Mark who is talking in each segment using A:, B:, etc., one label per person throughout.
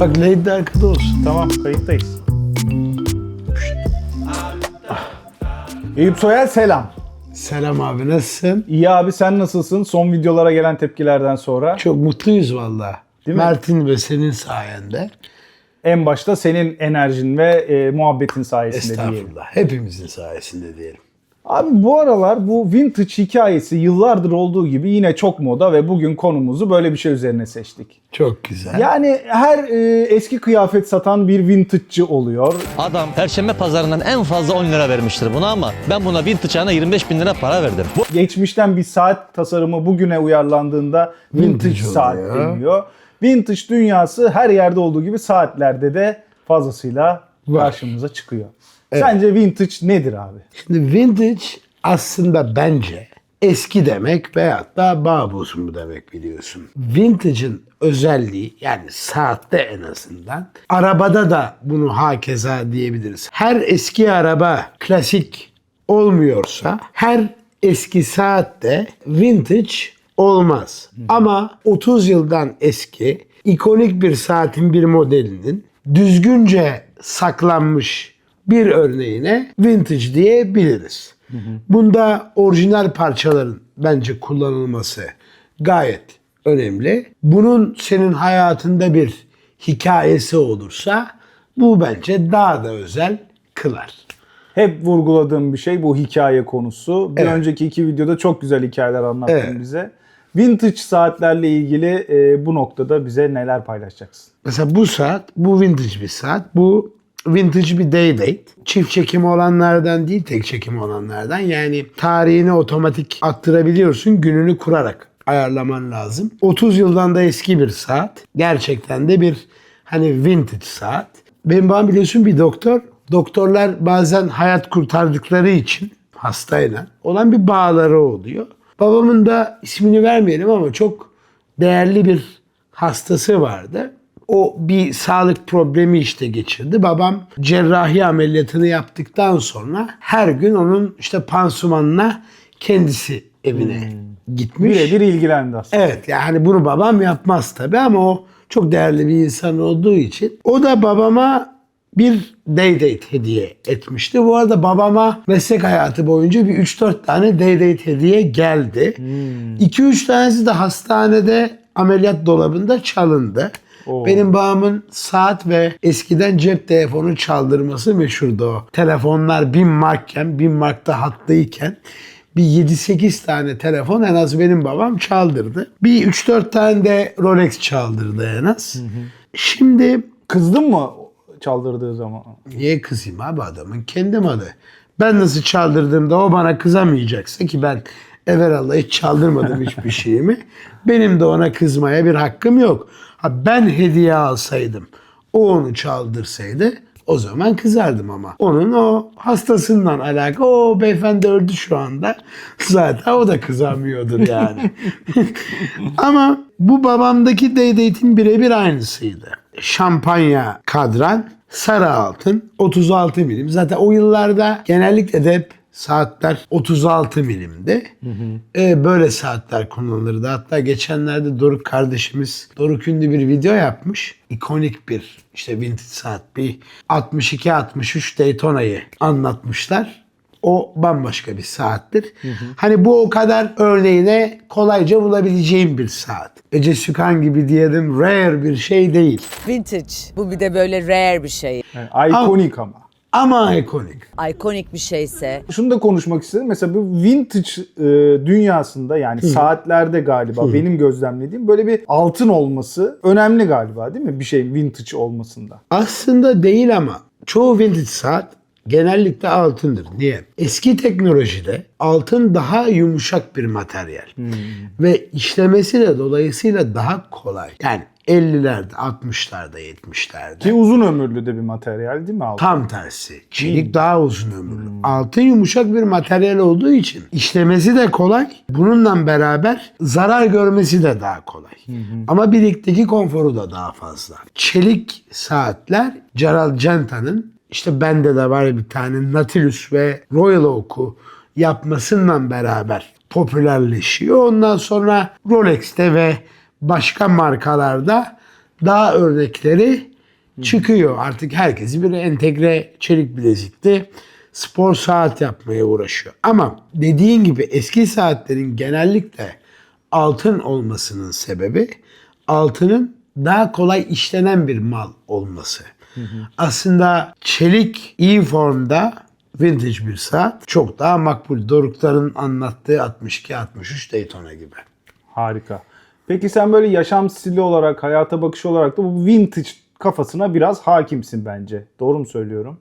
A: Bak Lady arkada olsun.
B: Tamam kayıttayız. Eyüp Soyer selam.
A: Selam abi nasılsın?
B: İyi abi sen nasılsın? Son videolara gelen tepkilerden sonra.
A: Çok mutluyuz valla. Mert'in ve senin sayende.
B: En başta senin enerjin ve e, muhabbetin sayesinde diyelim.
A: Estağfurullah. Hepimizin sayesinde diyelim.
B: Abi bu aralar bu vintage hikayesi yıllardır olduğu gibi yine çok moda ve bugün konumuzu böyle bir şey üzerine seçtik.
A: Çok güzel.
B: Yani her e, eski kıyafet satan bir vintage'cı oluyor.
C: Adam Perşembe pazarından en fazla 10 lira vermiştir buna ama ben buna vintage'ına 25 bin lira para verdim. Bu
B: Geçmişten bir saat tasarımı bugüne uyarlandığında vintage,
A: Vintage
B: saat
A: oluyor.
B: deniyor. Vintage dünyası her yerde olduğu gibi saatlerde de fazlasıyla
A: Var.
B: karşımıza çıkıyor. Sence vintage nedir abi?
A: Şimdi vintage aslında bence eski demek veyahut da bağ bozumu demek biliyorsun. Vintage'ın özelliği yani saatte en azından arabada da bunu hakeza diyebiliriz. Her eski araba klasik olmuyorsa her eski saatte vintage olmaz. Ama 30 yıldan eski ikonik bir saatin bir modelinin düzgünce saklanmış bir örneğine vintage diyebiliriz. Bunda orijinal parçaların bence kullanılması gayet önemli. Bunun senin hayatında bir hikayesi olursa bu bence daha da özel kılar.
B: Hep vurguladığım bir şey bu hikaye konusu. Bir
A: Evet.
B: önceki iki videoda çok güzel hikayeler anlattın
A: Evet.
B: bize. Vintage saatlerle ilgili e, bu noktada bize neler paylaşacaksın?
A: Mesela bu saat, bu vintage bir saat. Bu vintage bir day date. Çift çekimi olanlardan değil, tek çekimi olanlardan. Yani tarihini otomatik attırabiliyorsun. Gününü kurarak ayarlaman lazım. 30 yıldan da eski bir saat. Gerçekten de bir hani vintage saat. Benim babam biliyorsun bir doktor. Doktorlar bazen hayat kurtardıkları için hastayla olan bir bağları oluyor. Babamın da ismini vermeyelim ama çok değerli bir hastası vardı. O bir sağlık problemi işte geçirdi. Babam cerrahi ameliyatını yaptıktan sonra her gün onun işte pansumanına kendisi evine gitmiş.
B: Birebir ilgilendi aslında.
A: Evet yani bunu babam yapmaz tabii ama o çok değerli bir insan olduğu için. O da babama bir day date hediye etmişti. Bu arada babama meslek hayatı boyunca bir 3-4 tane day date hediye geldi. 2-3 tanesi de hastanede ameliyat dolabında çalındı.
B: Oo.
A: Benim babamın saat ve eskiden cep telefonu çaldırması meşhurdu o. Telefonlar 1000 markken, 1000 markta hattayken bir 7-8 tane telefon en az benim babam çaldırdı. Bir 3-4 tane de Rolex çaldırdı en az. Şimdi
B: Kızdın mı çaldırdığı zaman?
A: niye kızayım abi adamın kendi malı. Ben nasıl çaldırdığımda o bana kızamayacaksa ki ben evvelallah hiç çaldırmadım hiçbir şeyimi. Benim de ona kızmaya bir hakkım yok. Ha, ben hediye alsaydım o onu çaldırsaydı o zaman kızardım ama. Onun o hastasından alakalı. O beyefendi öldü şu anda. Zaten o da kızamıyordur yani. ama bu babamdaki day date'in birebir aynısıydı. Şampanya kadran, sarı altın, 36 milim. Zaten o yıllarda genellikle de hep saatler 36 milimdi. Ee, böyle saatler kullanılırdı. Hatta geçenlerde Doruk kardeşimiz Doruk Ünlü bir video yapmış. İkonik bir işte vintage saat bir 62-63 Daytona'yı anlatmışlar. O bambaşka bir saattir. Hani bu o kadar örneğine kolayca bulabileceğim bir saat. Ece Sükan gibi diyelim rare bir şey değil.
D: Vintage. Bu bir de böyle rare bir şey.
B: Yani ikonik ama.
A: Ama ikonik.
D: Ikonik bir şeyse.
B: Şunu da konuşmak istedim. Mesela bu vintage e, dünyasında yani saatlerde galiba benim gözlemlediğim böyle bir altın olması önemli galiba değil mi? Bir şey vintage olmasında.
A: Aslında değil ama çoğu vintage saat genellikle altındır. Niye? Eski teknolojide altın daha yumuşak bir materyal. Ve işlemesi de dolayısıyla daha kolay. Yani 50'lerde, 60'larda, 70'lerde.
B: Ki uzun ömürlü de bir materyal değil mi altın?
A: Tam tersi. Çelik daha uzun ömürlü. Altın yumuşak bir materyal olduğu için işlemesi de kolay. Bununla beraber zarar görmesi de daha kolay. Ama birlikteki konforu da daha fazla. Çelik saatler Gerald Genta'nın işte bende de var bir tane Nautilus ve Royal Oak'u yapmasından beraber popülerleşiyor. Ondan sonra Rolex'te ve başka markalarda daha örnekleri çıkıyor. Artık herkesi bir entegre çelik bilezikli spor saat yapmaya uğraşıyor. Ama dediğin gibi eski saatlerin genellikle altın olmasının sebebi altının daha kolay işlenen bir mal olması. Aslında çelik iyi formda vintage bir saat çok daha makbul. Dorukların anlattığı 62-63 Daytona gibi.
B: Harika. Peki sen böyle yaşam stili olarak, hayata bakış olarak da bu vintage kafasına biraz hakimsin bence. Doğru mu söylüyorum?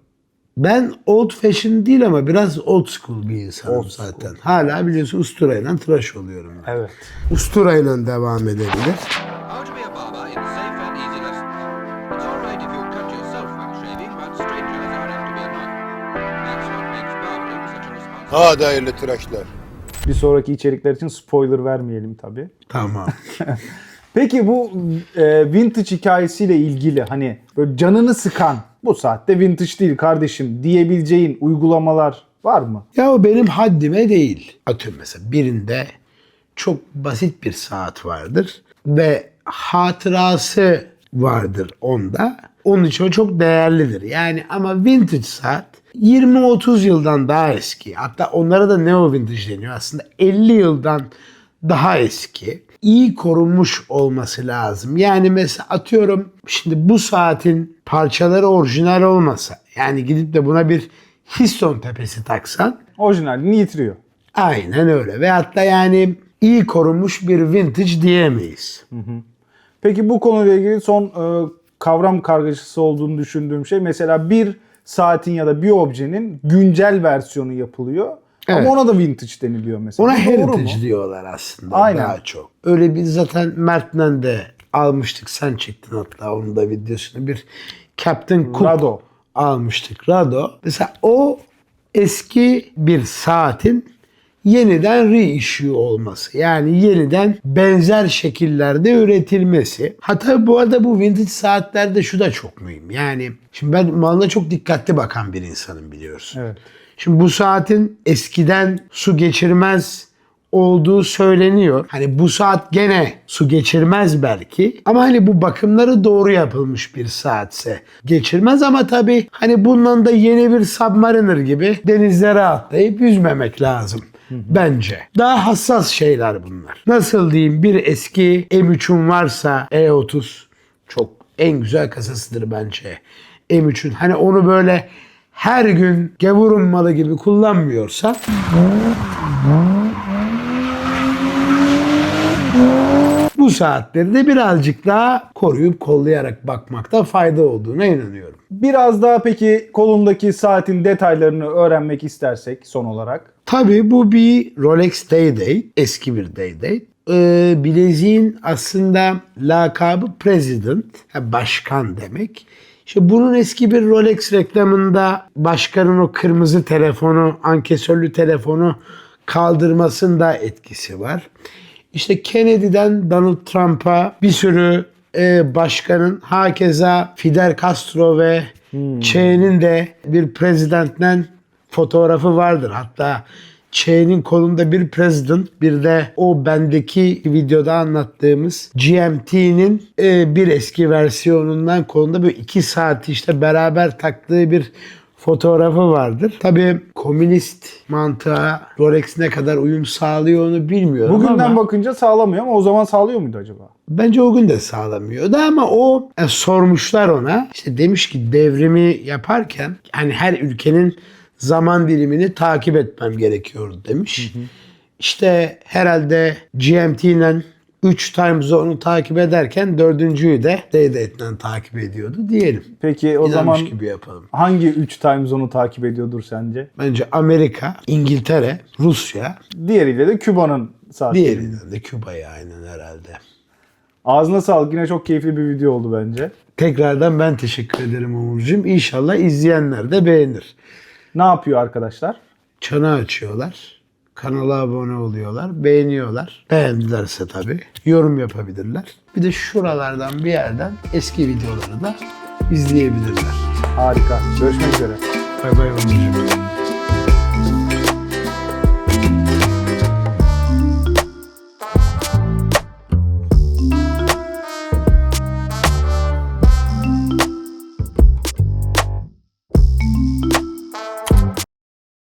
A: Ben old fashion değil ama biraz old school bir insanım
B: Old school.
A: zaten. Hala biliyorsun usturayla tıraş oluyorum. Ben.
B: Evet.
A: Usturayla devam edebilir.
E: Such a responsibility.
F: Hadi hayırlı tıraşlar.
B: Bir sonraki içerikler için spoiler vermeyelim tabii.
A: Tamam.
B: Peki bu e, vintage hikayesiyle ilgili hani böyle canını sıkan bu saatte vintage değil kardeşim diyebileceğin uygulamalar var mı?
A: ya o benim haddime değil. Atıyorum mesela birinde çok basit bir saat vardır ve hatırası vardır onda. Onun için o çok değerlidir. Yani ama vintage saat 20-30 yıldan daha eski. Hatta onlara da neo vintage deniyor. Aslında 50 yıldan daha eski. İyi korunmuş olması lazım. Yani mesela atıyorum şimdi bu saatin parçaları orijinal olmasa yani gidip de buna bir Histon tepesi taksan
B: Orijinalini yitiriyor.
A: aynen öyle. Ve hatta yani iyi korunmuş bir vintage diyemeyiz.
B: Peki bu konuyla ilgili son e, kavram kargaşası olduğunu düşündüğüm şey mesela bir saatin ya da bir objenin güncel versiyonu yapılıyor.
A: Evet.
B: Ama ona da vintage deniliyor mesela.
A: Ona
B: doğru mu?
A: heritage diyorlar aslında
B: Aynen.
A: daha çok. Öyle bir zaten Mert'le de almıştık. Sen çektin hatta onun da videosunu. Bir Captain Cook
B: Rado.
A: almıştık. Rado. Mesela o eski bir saatin yeniden reissue olması. Yani yeniden benzer şekillerde üretilmesi. Hatta bu arada bu vintage saatlerde şu da çok mühim. Yani şimdi ben malına çok dikkatli bakan bir insanım biliyorsun.
B: Evet.
A: Şimdi bu saatin eskiden su geçirmez olduğu söyleniyor. Hani bu saat gene su geçirmez belki ama hani bu bakımları doğru yapılmış bir saatse geçirmez ama tabii hani bundan da yeni bir submariner gibi denizlere atlayıp yüzmemek lazım. Bence. Daha hassas şeyler bunlar. Nasıl diyeyim bir eski M3'ün varsa E30 çok en güzel kasasıdır bence. M3'ün. Hani onu böyle her gün gavurun malı gibi kullanmıyorsa bu saatleri de birazcık daha koruyup kollayarak bakmakta fayda olduğuna inanıyorum.
B: Biraz daha peki kolundaki saatin detaylarını öğrenmek istersek son olarak.
A: Tabii bu bir Rolex Day-Date. Eski bir Day-Date. Ee, bileziğin aslında lakabı President. Başkan demek. İşte bunun eski bir Rolex reklamında başkanın o kırmızı telefonu, ankesörlü telefonu kaldırmasında etkisi var. İşte Kennedy'den Donald Trump'a bir sürü e, başkanın hakeza Fidel Castro ve Che'nin de bir prezidentten fotoğrafı vardır. Hatta Che'nin kolunda bir president bir de o bendeki videoda anlattığımız GMT'nin e, bir eski versiyonundan kolunda böyle iki saat işte beraber taktığı bir fotoğrafı vardır. Tabii komünist mantığa Rolex ne kadar uyum sağlıyor onu bilmiyorum
B: Bugünden
A: ama
B: bakınca sağlamıyor ama o zaman sağlıyor muydu acaba?
A: bence o gün de sağlamıyordu ama o e, sormuşlar ona işte demiş ki devrimi yaparken hani her ülkenin zaman dilimini takip etmem gerekiyordu demiş. İşte herhalde GMT ile 3 time zone'u takip ederken dördüncüyü de Day-Date'den takip ediyordu diyelim.
B: Peki o
A: İnanmış
B: zaman
A: gibi yapalım.
B: hangi 3 time zone'u takip ediyordur sence?
A: Bence Amerika, İngiltere, Rusya,
B: Diğeriyle de Küba'nın saati.
A: diğerinden de Küba'ya aynen herhalde.
B: Ağzına sağlık. Yine çok keyifli bir video oldu bence.
A: Tekrardan ben teşekkür ederim Umurcuğum. İnşallah izleyenler de beğenir.
B: Ne yapıyor arkadaşlar?
A: Çanı açıyorlar. Kanala abone oluyorlar. Beğeniyorlar. Beğendilerse tabii. Yorum yapabilirler. Bir de şuralardan bir yerden eski videoları da izleyebilirler.
B: Harika. Görüşmek üzere.
A: Bay bay.